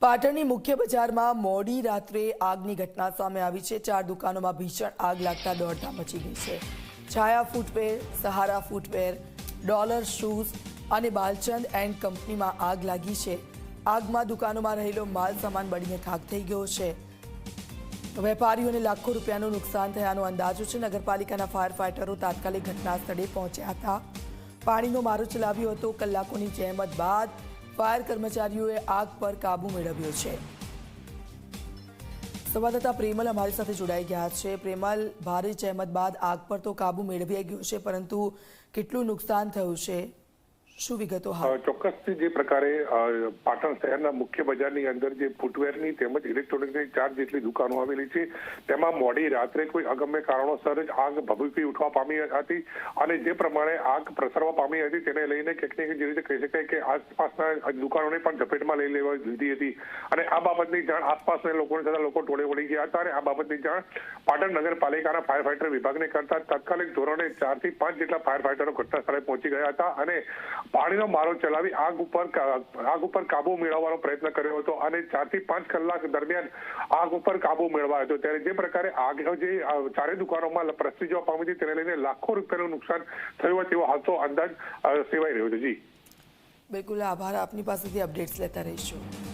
પાટણની મુખ્ય બજારમાં મોડી રાત્રે આગની ઘટના સામે આવી છે. ચાર દુકાનોમાં ભીષણ આગ લાગતા દોડતા મચી ગઈ છે. Chhaya footwear, Sahara footwear, dollar shoes અને બાલચંદ એન્ડ કંપનીમાં આગ લાગી છે. આગમાં દુકાનોમાં રહેલો માલ સામાન બળીને ખાક થઈ ગયો છે. વેપારીઓને લાખો રૂપિયાનું નુકસાન થયાનો અંદાજો છે. નગરપાલિકાના ફાયર ફાઇટરો તાત્કાલિક ઘટના સ્થળે પહોંચ્યા હતા. પાણીનો મારો ચલાવ્યો હતો. કલાકોની જહેમત બાદ ફાયર કર્મચારીઓએ આગ પર કાબુ મેળવ્યો છે. સંવાદદાતા પ્રેમલ અમારી સાથે જોડાઈ ગયા છે. પ્રેમલ, ભારે જહેમત બાદ આગ પર તો કાબુ મેળવી ગયો છે, પરંતુ કેટલું નુકસાન થયું છે? શું વિગતો? ચોક્કસથી જે પ્રકારે પાટણ શહેરના મુખ્ય બજારની અંદર જે ફૂટવેરની તેમજ ઇલેક્ટ્રોનિક્સની ચાર જેટલી દુકાનો આવેલી છે, તેમાં મોડી રાત્રે કોઈ અગમ્ય કારણોસર જ આગ ભભૂકી ઉઠવા પામી હતી અને જે પ્રમાણે આગ પ્રસરવા પામી હતી તેને લઈને કંઈક ને રીતે કહી શકાય કે આસપાસના દુકાનોને પણ ઝપેટમાં લઈ લેવા લીધી હતી. અને આ બાબતની જાણ આસપાસના લોકોને થતા લોકો ટોળે વળી ગયા હતા અને આ બાબતની જાણ પાટણ નગરપાલિકાના ફાયર ફાઈટર વિભાગને કરતા તાત્કાલિક ધોરણે ચારથી પાંચ જેટલા ફાયર ફાઈટરો ઘટના સ્થળે પહોંચી ગયા હતા અને પાણીનો મારો ચલાવી આગ ઉપર આગ ઉપર કાબુ મેળવવાનો પ્રયત્ન કર્યો હતો અને ચારથી પાંચ કલાક દરમિયાન આગ ઉપર કાબુ મેળવાયો હતો. ત્યારે જે પ્રકારે આગ, જે ચારે દુકાનોમાં પ્રસરી જવા પામી હતી, તેને લઈને લાખો રૂપિયાનું નુકસાન થયું હોય તેવો હાલતો અંદાજ સેવાઈ રહ્યો છે. જી. બિલકુલ, આભાર. આપની પાસેથી અપડેટ્સ લેતા રહીશું.